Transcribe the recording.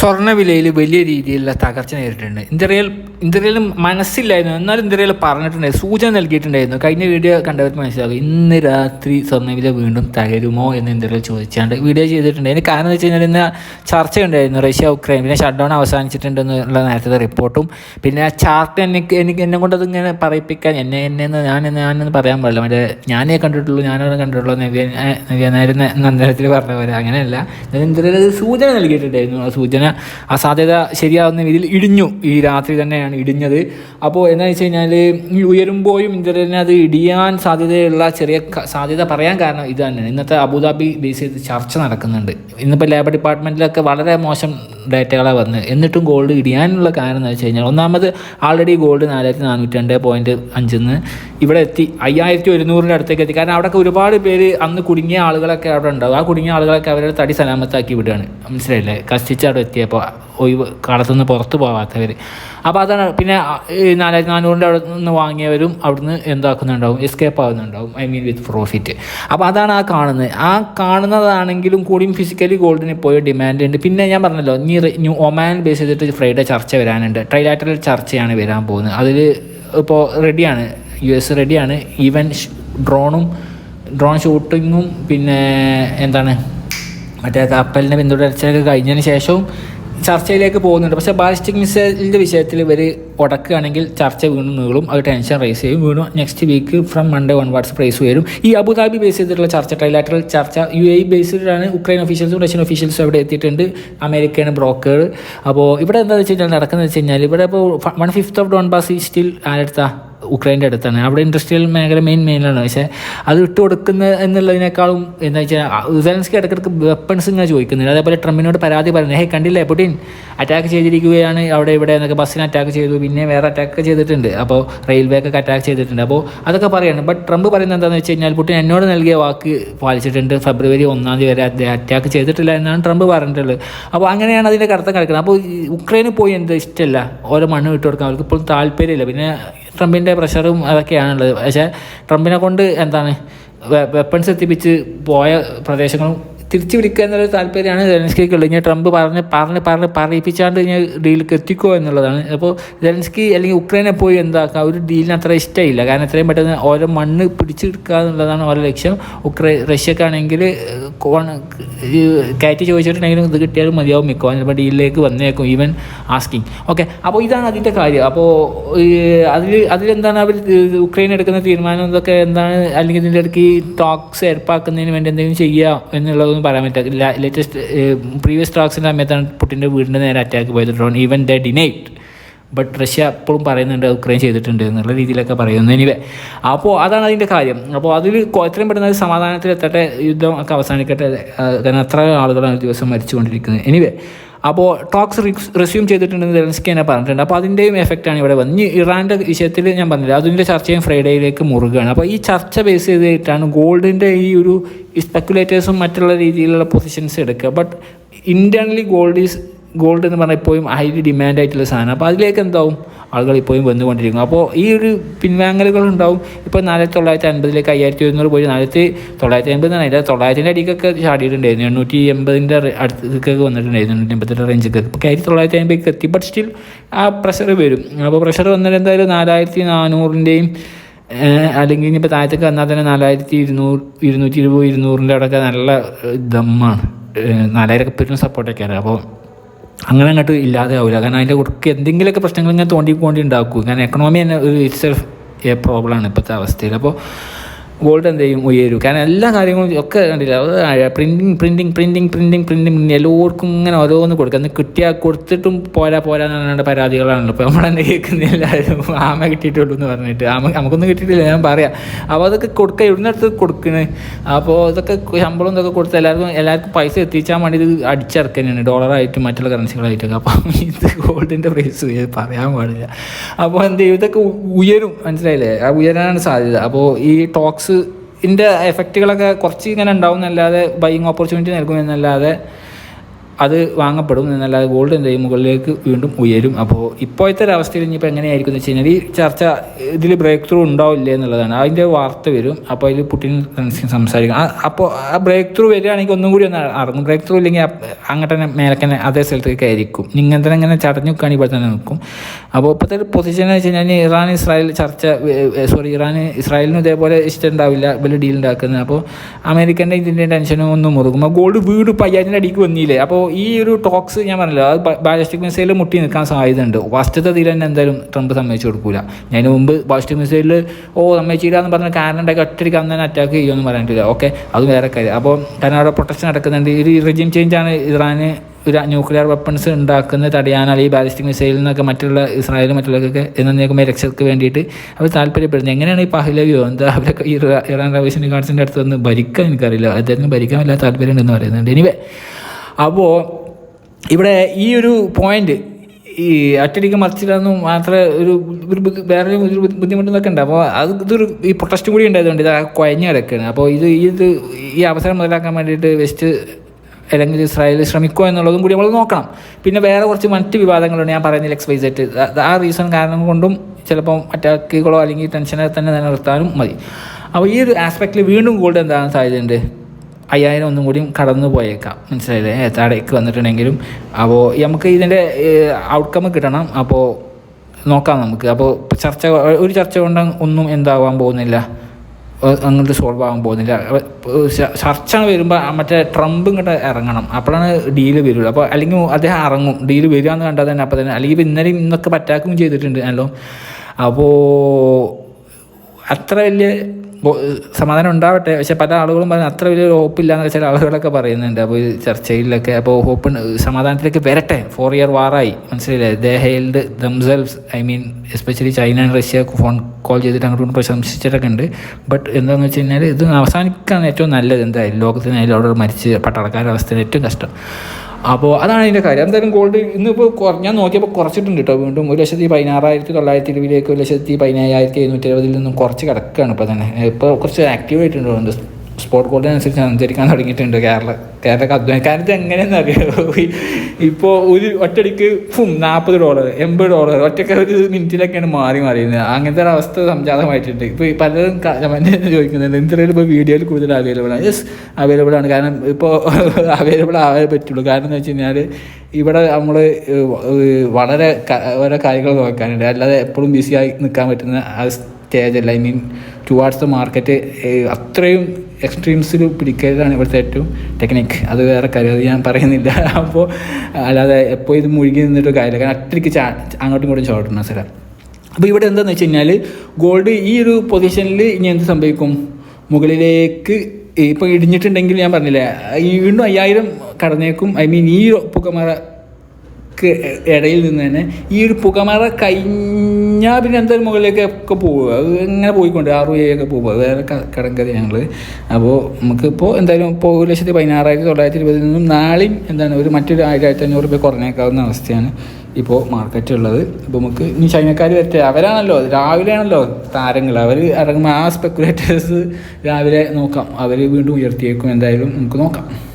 സ്വർണവിലയിൽ വലിയ രീതിയിലുള്ള തകർച്ച നേരിട്ടുണ്ട് ഇന്ത്യയിൽ ഇന്ത്യയിൽ മനസ്സില്ലായിരുന്നു. എന്നാലും ഇന്ത്യയിൽ പറഞ്ഞിട്ടുണ്ടായിരുന്നു. സൂചന നൽകിയിട്ടുണ്ടായിരുന്നു. കഴിഞ്ഞ വീഡിയോ കണ്ടവർക്ക് മനസ്സിലാകും. ഇന്ന് രാത്രി സ്വർണവില വീണ്ടും തകരുമോ എന്ന് ഇന്ത്യയിൽ ചോദിച്ചാണ്ട് വീഡിയോ ചെയ്തിട്ടുണ്ട്. അതിന് കാരണം എന്ന് വെച്ച് കഴിഞ്ഞാൽ ഇന്ന് ചർച്ച ഉണ്ടായിരുന്നു റഷ്യ ഉക്രൈൻ പിന്നെ ഷട്ട് ഡൗൺ അവസാനിച്ചിട്ടുണ്ടെന്നുള്ള നേരത്തെ റിപ്പോർട്ടും. പിന്നെ ആ ചാർട്ട് എനിക്ക് എനിക്ക് എന്നെ കൊണ്ട് അതിങ്ങനെ പറയിപ്പിക്കാൻ എന്നെ എന്നെ ഞാൻ ഞാനെന്ന് പറയാൻ പാടില്ല. മറ്റേ ഞാനേ കണ്ടിട്ടുള്ളൂ ഞാനവിടെ കണ്ടിട്ടുള്ളൂ നവ്യ നവ്യനായിരുന്ന നന്ദനത്തിൽ പറഞ്ഞ പോലെ അങ്ങനെയല്ല. ഇന്ത്യയിൽ സൂചന നൽകിയിട്ടുണ്ടായിരുന്നു. ആ സൂചന ആ സാധ്യത ശരിയാവുന്ന രീതിയിൽ ഇടിഞ്ഞു ഈ രാത്രി തന്നെയാണ് ഇടിഞ്ഞത്. അപ്പോൾ എന്താണെന്ന് വെച്ച് കഴിഞ്ഞാൽ ഈ ഉയരുമ്പോഴും ഇന്ത്യയിൽ അത് ഇടിയാൻ സാധ്യതയുള്ള ചെറിയ സാധ്യത പറയാൻ കാരണം ഇത് തന്നെയാണ്. ഇന്നത്തെ അബുദാബി ബേസ് ചെയ്ത് ചർച്ച നടക്കുന്നുണ്ട്. ഇന്നിപ്പോൾ ലേബർ ഡിപ്പാർട്ട്മെന്റിലൊക്കെ വളരെ മോശം ഡേറ്റകളാണ് വന്നത്. എന്നിട്ടും ഗോൾഡ് ഇടിയാനുള്ള കാരണം എന്ന് വെച്ച് കഴിഞ്ഞാൽ ഒന്നാമത് ആൾറെഡി ഗോൾഡ് നാലായിരത്തി നാനൂറ്റി രണ്ട് പോയിന്റ് നിന്ന് ഇവിടെ എത്തി. അയ്യായിരത്തി ഒരുന്നൂറിന്റെ അടുത്തേക്ക് എത്തി. കാരണം അവിടെ ഒരുപാട് പേര് അന്ന് കുടുങ്ങിയ ആളുകളൊക്കെ അവിടെ ഉണ്ടാവും. ആ കുടുങ്ങിയ ആളുകളൊക്കെ അവരുടെ തടി സലാമത്താക്കി വിടുകയാണ്. മനസ്സിലായില്ലേ? കഷ്ടിച്ച് അവിടെ എത്തിയപ്പോൾ ഒഴിവ് കളത്തുനിന്ന് പുറത്ത് പോകാത്തവർ അപ്പോൾ അതാണ് പിന്നെ നാലായിരത്തി നാനൂറിന്റെ അവിടെ നിന്ന് വാങ്ങിയവരും അവിടുന്ന് എന്താക്കുന്നുണ്ടാവും? എസ്കേപ്പ് ആകുന്നുണ്ടാവും ഐ മീൻ വിത്ത് പ്രോഫിറ്റ് അപ്പോൾ അതാണ് ആ കാണുന്നത്. ആ കാണുന്നതാണെങ്കിലും കൂടിയും ഫിസിക്കലി ഗോൾഡിന് പോയ ഡിമാൻഡ് ഉണ്ട് പിന്നെ ഞാൻ പറഞ്ഞല്ലോ നീ ന്യൂ ഒമാൻ ബേസ് ചെയ്തിട്ട് ഫ്രൈഡേ ചർച്ച വരാനുണ്ട്. ട്രൈലാറ്ററൽ ചർച്ചയാണ് വരാൻ പോകുന്നത്. അതിൽ ഇപ്പോൾ റെഡിയാണ് യു എസ് റെഡിയാണ് ഈവൻ ഡ്രോണും ഡ്രോൺ ഷൂട്ടിങ്ങും പിന്നെ എന്താണ്? മറ്റേ കപ്പലിനെ പിന്തുടർച്ചയൊക്കെ കഴിഞ്ഞതിന് ശേഷവും ചർച്ചയിലേക്ക് പോകുന്നുണ്ട്. പക്ഷേ ബാലിസ്റ്റിക് മിസൈലിന്റെ വിഷയത്തിൽ ഇവർ ഉടക്കുകയാണെങ്കിൽ ചർച്ച വീണ്ടും നീളും അത് ടെൻഷൻ റേസ് ചെയ്യും. വീണു next week from Monday onwards price വരും ഈ അബുദാബി ബേസ് ചെയ്തിട്ടുള്ള ചർച്ച ട്രൈലാറ്ററൽ ചർച്ച യു എ ബേസിലാണ് ഉക്രൈൻ ഒഫീഷ്യൽസും റഷ്യൻ ഒഫീഷ്യൽസും അവിടെ എത്തിയിട്ടുണ്ട്. അമേരിക്കയാണ് ബ്രോക്കർ അപ്പോൾ ഇവിടെ എന്താണെന്ന് വെച്ച് കഴിഞ്ഞാൽ നടക്കുന്നത് വെച്ച് കഴിഞ്ഞാൽ ഇവിടെ ഇപ്പോൾ one fifth of Donbas still ആരെടുത്താ? ഉക്രൈന്റെ അടുത്താണ്. അവിടെ ഇൻഡസ്ട്രിയൽ മേഖല മെയിൻ മെയിനാണ് പക്ഷേ അത് ഇട്ട് കൊടുക്കുന്ന എന്നുള്ളതിനേക്കാളും എന്താ വെച്ചാൽ സെലൻസ്കി ഇടയ്ക്കിടയ്ക്ക് വെപ്പൺസ് ഇങ്ങനെ ചോദിക്കുന്നുണ്ട് അതേപോലെ ട്രംപിനോട് പരാതി പറയുന്നത് ഹേ കണ്ടില്ലേ പുടിൻ? അറ്റാക്ക് ചെയ്തിരിക്കുകയാണ് അവിടെ ഇവിടെ എന്നൊക്കെ ബസ്സിന് അറ്റാക്ക് ചെയ്തു. പിന്നെ വേറെ അറ്റാക്ക് ചെയ്തിട്ടുണ്ട്. അപ്പോൾ റെയിൽവേക്കൊക്കെ അറ്റാക്ക് ചെയ്തിട്ടുണ്ട്. അപ്പോൾ അതൊക്കെ പറയുന്നു ബട്ട് ട്രംപ് പറയുന്നത് എന്താണെന്ന് വെച്ച് കഴിഞ്ഞാൽ പുടിൻ എന്നോട് നൽകിയ വാക്ക് പാലിച്ചിട്ടുണ്ട്. ഫെബ്രുവരി ഒന്നാം തീയതി വരെ അദ്ദേഹം അറ്റാക്ക് ചെയ്തിട്ടില്ല എന്നാണ് ട്രംപ് പറഞ്ഞിട്ടുള്ളത്. അപ്പോൾ അങ്ങനെയാണ് അതിന്റെ കറുത്ത കിടക്കുന്നത് അപ്പോൾ ഉക്രൈന് പോയി എന്താ ഇഷ്ടമല്ല ഓരോ മണ്ണ് വിട്ടു കൊടുക്കാൻ. അവർക്ക് ഇപ്പോൾ താല്പര്യമില്ല. പിന്നെ ട്രംപിന്റെ പ്രഷറും അതൊക്കെയാണുള്ളത്. പക്ഷേ ട്രംപിനെ കൊണ്ട് എന്താണ് വെപ്പൺസ് എത്തിപ്പിച്ച് പോയ പ്രദേശങ്ങളും തിരിച്ചു പിടിക്കുക എന്നൊരു താല്പര്യമാണ് സെലൻസ്കിക്ക് ഉള്ളത്. ഇനി ട്രംപ് പറഞ്ഞ് പറഞ്ഞ് പറഞ്ഞ് പറയിപ്പിച്ചാണ്ട് ഇനി ഡീലിലേക്ക് എത്തിക്കുമോ എന്നുള്ളതാണ്. അപ്പോൾ സെലൻസ്കി അല്ലെങ്കിൽ ഉക്രൈനെ പോയി എന്താക്കുക ഒരു ഡീലിന് അത്ര ഇഷ്ടമില്ല കാരണം എത്രയും പെട്ടെന്ന് ഓരോ മണ്ണ് പിടിച്ചെടുക്കുക എന്നുള്ളതാണ് ഓരോ ലക്ഷ്യം. ഉക്രൈ റഷ്യക്കാണെങ്കിൽ കയറ്റി ചോദിച്ചിട്ടുണ്ടെങ്കിലും ഇത് കിട്ടിയാലും മതിയാവും മിക്കവാറും. ചിലപ്പോൾ ഡീലിലേക്ക് വന്നേക്കും ഈവൻ ആസ്കിങ് ഓക്കെ അപ്പോൾ ഇതാണ് അതിന്റെ കാര്യം. അപ്പോൾ അതിൽ അതിലെന്താണ് അവർ ഉക്രൈൻ എടുക്കുന്ന തീരുമാനം? ഇതൊക്കെ എന്താണ്? അല്ലെങ്കിൽ ഇതിന്റെ ഇടയ്ക്ക് ടോക്സ് ഏർപ്പാക്കുന്നതിന് വേണ്ടി എന്തെങ്കിലും ചെയ്യുക എന്നുള്ളതൊന്നും പറയാൻ പറ്റില്ല. ലേറ്റസ്റ്റ് പ്രീവിയസ് ട്രാക്സിന്റെ സമയത്താണ് പുട്ടിന്റെ വീടിന്റെ നേരെ അറ്റാക്ക് പോയത്. Drone even the denied but Russia എപ്പോഴും പറയുന്നുണ്ട് ഉക്രൈൻ ചെയ്തിട്ടുണ്ട് എന്നുള്ള രീതിയിലൊക്കെ പറയുന്നു. എനിവേ അപ്പോൾ അതാണ് അതിന്റെ കാര്യം. അപ്പോൾ അതിൽ എത്രയും പെട്ടെന്ന് സമാധാനത്തിൽ എത്തട്ടെ യുദ്ധം ഒക്കെ അവസാനിക്കട്ടെ. കാരണം അത്ര ആളുകളാണ് ദിവസം മരിച്ചുകൊണ്ടിരിക്കുന്നത്. എനിവേ അപ്പോൾ ടോക്സ് റെസ്യൂം ചെയ്തിട്ടുണ്ടെന്ന് സെലൻസ്കി തന്നെ പറഞ്ഞിട്ടുണ്ട്. അപ്പോൾ അതിന്റെയും എഫക്റ്റാണ് ഇവിടെ വന്നത്. ഇറാന്റെ വിഷയത്തിൽ ഞാൻ പറഞ്ഞില്ല അതിന്റെ ചർച്ചയും ഫ്രൈഡേയിലേക്ക് മുറുകയാണ് അപ്പോൾ ഈ ചർച്ച ബേസ് ചെയ്തിട്ടാണ് ഗോൾഡിന്റെ ഈ ഒരു സ്പെക്കുലേറ്റേഴ്സും മറ്റുള്ള രീതിയിലുള്ള പൊസിഷൻസ് എടുക്കുക. But internally gold is gold എന്ന് പറഞ്ഞാൽ ഇപ്പോഴും ഹൈലി ഡിമാൻഡ് ആയിട്ടുള്ള സാധനം. അപ്പോൾ അതിലേക്ക് എന്താവും? ആളുകൾ ഇപ്പോഴും വന്നുകൊണ്ടിരിക്കും. അപ്പോൾ ഈ ഒരു പിൻവാങ്ങലുകൾ ഉണ്ടാവും. ഇപ്പോൾ നാലായിരത്തി തൊള്ളായിരത്തി അൻപതിലേക്ക് അയ്യായിരത്തി ഒരുന്നൂറ് പോയി. നാലായിരത്തി തൊള്ളായിരത്തി അൻപത് എന്നാണ്. അതിന്റെ തൊള്ളായിരത്തിന്റെ അടിക്കൊക്കെ ചാടിയിട്ടുണ്ടായിരുന്നു. എണ്ണൂറ്റി എൺപതിന്റെ അടുത്തേക്കൊക്കെ വന്നിട്ടുണ്ടായിരുന്നു. എണ്ണൂറ്റി എൺപത്തിന്റെ റേഞ്ചൊക്കെ ഇപ്പോൾ ആയിരത്തി തൊള്ളായിരത്തി അൻപതിലേക്ക് എത്തി. ബട്ട് സ്റ്റിൽ ആ പ്രഷർ വരും. അപ്പോൾ പ്രഷർ വന്നിട്ട് എന്തായാലും നാലായിരത്തി നാനൂറിന്റെയും അല്ലെങ്കിൽ ഇനിയിപ്പോൾ താഴത്തേക്ക് വന്നാൽ തന്നെ നാലായിരത്തി ഇരുന്നൂറ് ഇരുന്നൂറ്റി ഇരുപത് ഇരുന്നൂറിന്റെ അവിടെയൊക്കെ നല്ല ദമ്മാണ്. നാലായിരമൊക്കെ പറ്റുന്ന സപ്പോർട്ടൊക്കെയാണ് അപ്പോൾ അങ്ങനെ അങ്ങോട്ട് ഇല്ലാതെ ആവില്ല കാരണം അതിന്റെ കുറുക്ക് എന്തെങ്കിലുമൊക്കെ പ്രശ്നങ്ങൾ ഇങ്ങനെ തോണ്ടി പോണ്ടി ഉണ്ടാക്കും. കാരണം എക്കണോമി തന്നെ ഒരു ഇറ്റ്സ് എ പ്രോബ്ലമാണ് ഇപ്പോഴത്തെ അവസ്ഥയിൽ. അപ്പോൾ ഗോൾഡ് എന്ത് ചെയ്യും? ഉയരും. കാരണം എല്ലാ കാര്യങ്ങളും ഒക്കെ കണ്ടില്ല? Printing printing printing printing printing എല്ലാവർക്കും ഇങ്ങനെ ഓരോന്ന് കൊടുക്കുക എന്ന് കിട്ടിയാൽ കൊടുത്തിട്ടും പോരാ പോരാ എന്ന് പറഞ്ഞിട്ട് പരാതികളാണല്ലോ. ഇപ്പോൾ നമ്മളെന്നെ കേൾക്കുന്ന? എല്ലാവരും ആമ കിട്ടിയിട്ടുള്ളൂ എന്ന് പറഞ്ഞിട്ട്. ആമ നമുക്കൊന്നും കിട്ടിയിട്ടില്ല ഞാൻ പറയാം. അപ്പോൾ അതൊക്കെ കൊടുക്കുക ഇവിടുന്നടുത്ത് കൊടുക്കണേ. അപ്പോൾ അതൊക്കെ ശമ്പളം ഇതൊക്കെ കൊടുത്ത് എല്ലാവർക്കും എല്ലാവർക്കും പൈസ എത്തിച്ചാൽ വേണ്ടി ഇത് അടിച്ചിറക്കാനാണ് ഡോളറായിട്ടും മറ്റുള്ള കറൻസികളായിട്ടൊക്കെ അപ്പോൾ ഇത് ഗോൾഡിന്റെ പ്രൈസ് പറയാൻ പാടില്ല. അപ്പോൾ എന്ത് ചെയ്യും? ഇതൊക്കെ ഉയരും. മനസ്സിലായില്ലേ? ആ ഉയരാനാണ് സാധ്യത. അപ്പോൾ ഈ ടോക്സ് ഇതിന്റെ എഫക്റ്റുകളൊക്കെ കുറച്ച് ഇങ്ങനെ ഉണ്ടാവും എന്നല്ലാതെ ബൈയിങ് ഓപ്പർച്യൂണിറ്റി നൽകും എന്നല്ലാതെ അത് വാങ്ങപ്പെടും എന്നല്ലാതെ ഗോൾഡ് എന്ത് ചെയ്യും മുകളിലേക്ക് വീണ്ടും ഉയരും. അപ്പോൾ ഇപ്പോഴത്തെ ഒരു അവസ്ഥയിൽ ഇനിയിപ്പോൾ എങ്ങനെയായിരിക്കും എന്ന് വെച്ച് കഴിഞ്ഞാൽ ഈ ചർച്ച ഇതിൽ ബ്രേക്ക് ത്രൂ ഉണ്ടാവില്ല എന്നുള്ളതാണ്. അതിന്റെ വാർത്ത വരും. അപ്പോൾ അതിൽ പുട്ടിൻ സംസാരിക്കും. അപ്പോൾ ആ ബ്രേക്ക് ത്രൂ വരികയാണെങ്കിൽ ഒന്നും കൂടി ഒന്ന് അറങ്ങും. ബ്രേക്ക് ത്രൂ ഇല്ലെങ്കിൽ അങ്ങോട്ട് തന്നെ മേലക്കന്നെ അതേ സ്ഥലത്തേക്ക് ആയിരിക്കും ഇങ്ങനെ തന്നെ ഇങ്ങനെ ചടഞ്ഞു നിൽക്കുകയാണെങ്കിൽ തന്നെ നിൽക്കും. അപ്പോൾ ഇപ്പോഴത്തെ ഒരു പൊസിഷൻ എന്ന് വെച്ച് കഴിഞ്ഞാൽ ഇറാൻ ഇസ്രായേൽ ചർച്ച സോറി ഇറാൻ ഇസ്രായേലിനും ഇതേപോലെ ഇഷ്ടം ഉണ്ടാവില്ല വലിയ ഡീൽ ഉണ്ടാക്കുന്നത്. അപ്പോൾ അമേരിക്കന്റെ ഇതിന്റെ ടെൻഷനും ഒന്നും മുറുകും അപ്പോൾ ഗോൾഡ് വീട് പയ്യാറ്റിന്റെ അടിക്ക് വന്നില്ലേ? അപ്പോൾ ഈ ഒരു ടോക്സ് ഞാൻ പറഞ്ഞില്ല അത് ബാലിസ്റ്റിക് മിസൈൽ മുട്ടി നിൽക്കാൻ സാധ്യതയുണ്ട്. ഫസ്റ്റത്തെ തീരെ തന്നെ എന്തായാലും ട്രംപ് സമ്മതിച്ചു കൊടുക്കൂല. ഞാൻ മുമ്പ് ബാലിസ്റ്റിക് മിസൈലിൽ ഓ സമ്മതിച്ചില്ല എന്ന് പറഞ്ഞ കാരണം ഉണ്ടാക്കി ഒറ്റയ്ക്ക് അന്ന് തന്നെ അറ്റാക്ക് ചെയ്യുമെന്ന് പറഞ്ഞിട്ടില്ല. ഓക്കെ അത് വേറെ കാര്യം. അപ്പോൾ കാരണം അവിടെ പ്രൊട്ടക്ഷൻ നടക്കുന്നുണ്ട്. ഈ റെജിം ചേഞ്ചാണ് ഇറാന് ഒരു ന്യൂക്ലിയർ വെപ്പൺസ് ഉണ്ടാക്കുന്ന തടയാനാണ് ഈ ബാലിസ്റ്റിക് മിസൈലിൽ നിന്നൊക്കെ മറ്റുള്ള ഇസ്രായേലും മറ്റുള്ളവർക്കൊക്കെ എന്നേക്കുമ്പോൾ രക്ഷയ്ക്ക് വേണ്ടിയിട്ട് അവർ താല്പര്യപ്പെടുന്നത്. എങ്ങനെയാണ് ഈ പഹ്ലവിയോ? എന്താ അവരൊക്കെ ഈ ഇറാ- ഇറാൻ റവീഷണി ഗാർഡ്സിന്റെ അടുത്ത് വന്ന് ഭരിക്കാൻ എനിക്കറിയില്ല. അദ്ദേഹത്തിന് ഭരിക്കാൻ വല്ലാത്ത താല്പര്യമുണ്ടെന്ന് പറയുന്നുണ്ട്. എനിവേ അപ്പോൾ ഇവിടെ ഈ ഒരു പോയിന്റ് ഈ ഒറ്റടിക്ക് മറിച്ചിടാന്നും മാത്രമേ ഒരു ഒരു വേറെ ഒരു ബുദ്ധി- ബുദ്ധിമുട്ടൊക്കെ ഉണ്ട്. അപ്പോൾ അത് ഇതൊരു ഈ പ്രൊട്ടസ്റ്റ് കൂടി ഉണ്ടായതുകൊണ്ട് ഇത് കുഴഞ്ഞ് കിടക്കുകയാണ്. അപ്പോൾ ഇത് ഇത് ഈ അവസരം മുതലാക്കാൻ വേണ്ടിയിട്ട് വെസ്റ്റ് അല്ലെങ്കിൽ ഇസ്രായേൽ ശ്രമിക്കുമോ എന്നുള്ളതും കൂടി നമ്മൾ നോക്കണം. പിന്നെ വേറെ കുറച്ച് മറ്റ് വിവാദങ്ങളുണ്ട്. ഞാൻ പറയുന്നില്ല എക്സ് വൈ ആ റീസൺ കാരണം കൊണ്ടും ചിലപ്പം അറ്റാക്കുകളോ അല്ലെങ്കിൽ ടെൻഷനെ തന്നെ നിലനിർത്താനും മതി. അപ്പോൾ ഈ ഒരു ആസ്പെക്റ്റിൽ വീണ്ടും ഗോൾഡ് എന്താകാൻ സാധ്യതയുണ്ട്? അയ്യായിരം ഒന്നും കൂടിയും കടന്നു പോയേക്കാം. മനസ്സിലായില്ലേ? താഴേക്ക് വന്നിട്ടുണ്ടെങ്കിലും. അപ്പോൾ നമുക്ക് ഇതിന്റെ ഔട്ട്കം കിട്ടണം. അപ്പോൾ നോക്കാം നമുക്ക്. അപ്പോൾ ചർച്ച ഒരു ചർച്ച കൊണ്ട് ഒന്നും എന്താവാൻ പോകുന്നില്ല. അങ്ങോട്ട് സോൾവ് ആകാൻ പോകുന്നില്ല. ചർച്ച വരുമ്പോൾ മറ്റേ ട്രംപ് ഇങ്ങോട്ട് ഇറങ്ങണം. അപ്പോഴാണ് ഡീൽ വരുള്ളൂ. അപ്പോൾ അല്ലെങ്കിൽ അദ്ദേഹം ഇറങ്ങും. ഡീൽ വരിക എന്ന് കണ്ടാൽ തന്നെ അപ്പോൾ തന്നെ അല്ലെങ്കിൽ ഇന്നലെയും ഇന്നൊക്കെ പറ്റാക്കും ചെയ്തിട്ടുണ്ട്. അല്ലോ? അപ്പോൾ അത്ര വലിയ സമാധാനം ഉണ്ടാവട്ടെ. പക്ഷെ പല ആളുകളും പറഞ്ഞു അത്ര വലിയ ഹോപ്പില്ല എന്നൊക്കെ ചില ആളുകളൊക്കെ പറയുന്നുണ്ട്. അപ്പോൾ ചർച്ചയിലൊക്കെ അപ്പോൾ ഹോപ്പ് സമാധാനത്തിലേക്ക് വരട്ടെ. ഫോർ ഇയർ വാറായി മനസ്സിലായില്ലേ? They held themselves I mean especially China and Russia phone call ചെയ്തിട്ട് അങ്ങോട്ട് പ്രശംസിച്ചിട്ടൊക്കെ ഉണ്ട്. ബട്ട് എന്താണെന്ന് വെച്ച് കഴിഞ്ഞാൽ ഇത് അവസാനിക്കാൻ ഏറ്റവും നല്ലത്. എന്തായാലും ലോകത്തിന് അവിടെ മരിച്ച് പട്ടടക്കാൻ അവസ്ഥയിൽ ഏറ്റവും കഷ്ടം. അപ്പോൾ അതാണ് അതിന്റെ കാര്യം. എന്തായാലും ഗോൾഡ് ഇന്നിപ്പോൾ ഞാൻ നോക്കിയപ്പോൾ കുറച്ചിട്ടുണ്ട് കേട്ടോ വീണ്ടും. ഒരു ലക്ഷത്തി പതിനാറായിരത്തി തൊള്ളായിരത്തി ഇരുപതിലേക്ക് ഒരു ലക്ഷത്തി പതിനയ്യായിരത്തി എഴുന്നൂറ്റി എഴുപതിൽ നിന്നും കുറച്ച് കിടക്കുകയാണ് ഇപ്പോൾ തന്നെ. ഇപ്പോൾ കുറച്ച് ആക്റ്റീവ് ഗോൾഡ് അനുസരിച്ച് സഞ്ചരിക്കാൻ തുടങ്ങിയിട്ടുണ്ട് കേരള കേരള അധ്വാനിക്കാരത്ത് എങ്ങനെയെന്ന് അറിയാമോ ഇപ്പോൾ ഒരു ഒറ്റടിക്ക് ഫും നാൽപ്പത് ഡോളർ എൺപത് ഡോളർ ഒറ്റയ്ക്ക് ഒരു മിനിറ്റിലൊക്കെയാണ് മാറി മാറിയത് അങ്ങനത്തെ ഒരു അവസ്ഥ സംജാതമായിട്ടുണ്ട്. ഇപ്പോൾ പലരും കമന്റ് ചോദിക്കുന്നുണ്ട് എന്തെങ്കിലും ഇപ്പോൾ വീഡിയോയിൽ കൂടുതൽ അവൈലബിൾ ആണ്? യെസ് അവൈലബിൾ ആണ്. കാരണം ഇപ്പോൾ അവൈലബിൾ ആവാൻ പറ്റുള്ളൂ. കാരണം എന്ന് വെച്ച് കഴിഞ്ഞാൽ ഇവിടെ നമ്മൾ വളരെ ഓരോ കാര്യങ്ങൾ നോക്കാനുണ്ട്. അല്ലാതെ എപ്പോഴും ബിസിയായി നിൽക്കാൻ പറ്റുന്ന സ്റ്റേജ് അല്ല. I mean towards the market അത്രയും എക്സ്ട്രീംസിൽ പിടിക്കലാണ് ഇവിടുത്തെ ഏറ്റവും ടെക്നിക്ക് അത് വേറെ കാര്യം അത് ഞാൻ പറയുന്നില്ല. അപ്പോൾ അല്ലാതെ എപ്പോൾ ഇത് മുഴുകി നിന്നിട്ട് കാര്യമില്ല. കാരണം അത്രയ്ക്ക് ചാ അങ്ങോട്ടും ഇങ്ങോട്ടും ചോട്ടണം സ്ഥലം അപ്പോൾ ഇവിടെ എന്താണെന്ന് വെച്ച് കഴിഞ്ഞാൽ ഗോൾഡ് ഈ ഒരു പൊസിഷനിൽ ഇനി എന്ത് സംഭവിക്കും? മുകളിലേക്ക് ഇപ്പോൾ ഇടിഞ്ഞിട്ടുണ്ടെങ്കിൽ ഞാൻ പറഞ്ഞില്ലേ വീണ്ടും അയ്യായിരം കടന്നേക്കും. ഐ മീൻ ഈ പുകമറ ഇടയിൽ നിന്ന് തന്നെ ഈ ഒരു പുകമറ കഴിഞ്ഞാൽ പിന്നെ എന്തായാലും മുകളിലേക്ക് ഒക്കെ പോവുക. അത് എങ്ങനെ പോയിക്കൊണ്ട് ആറു ഏഴൊക്കെ പോവുക. വേറെ കടങ്കഥ ഞങ്ങൾ അപ്പോൾ നമുക്കിപ്പോൾ എന്തായാലും ഇപ്പോൾ ഒരു ലക്ഷത്തി പതിനാറായിരത്തി തൊള്ളായിരത്തി ഇരുപതിൽ നിന്നും നാളെയും എന്താണ് ഒരു മറ്റൊരു ആയിരത്തി അഞ്ഞൂറ് രൂപ കുറഞ്ഞേക്കാവുന്ന അവസ്ഥയാണ് ഇപ്പോൾ മാർക്കറ്റ് ഉള്ളത്. ഇപ്പോൾ നമുക്ക് ഇനി ചൈനക്കാർ വരട്ടെ. അവരാണല്ലോ. രാവിലെയാണല്ലോ താരങ്ങൾ അവർ ഇറങ്ങുമ്പോൾ ആ സ്പെക്കുലേറ്റേഴ്സ് രാവിലെ നോക്കാം. അവർ വീണ്ടും ഉയർത്തിയേക്കും. എന്തായാലും നമുക്ക് നോക്കാം.